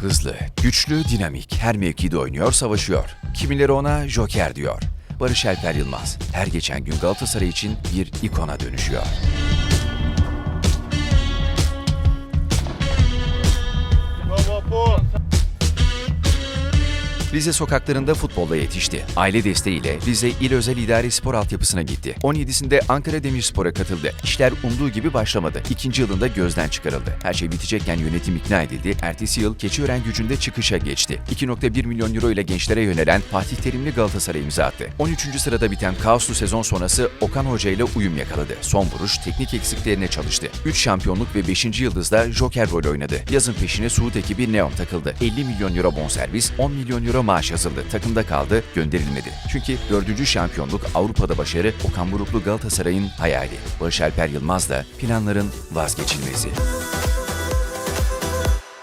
Hızlı, güçlü, dinamik, her mevkide oynuyor, savaşıyor. Kimileri ona Joker diyor. Barış Alper Yılmaz her geçen gün Galatasaray için bir ikona dönüşüyor. Rize sokaklarında futbolla yetişti. Aile desteğiyle Rize İl Özel İdari Spor Altyapısı'na gitti. 17'sinde Ankara Demirspor'a katıldı. İşler umduğu gibi başlamadı. İkinci yılında gözden çıkarıldı. Her şey bitecekken yönetim ikna edildi. Ertesi yıl Keçiören gücünde çıkışa geçti. 2.1 milyon euro ile gençlere yönelen Fatih Terimli Galatasaray imza attı. 13. sırada biten kaoslu sezon sonrası Okan Hoca ile uyum yakaladı. Son vuruş teknik eksiklerine çalıştı. 3 şampiyonluk ve 5. yıldızda Joker rol oynadı. Yazın peşine Suud ekibi Neon takıldı. 50 milyon euro bonservis, 10 milyon euro maaş yazıldı. Takımda kaldı, gönderilmedi. Çünkü 4. şampiyonluk Avrupa'da başarı Okan Buruklu Galatasaray'ın hayali. Barış Alper Yılmaz da planların vazgeçilmezi.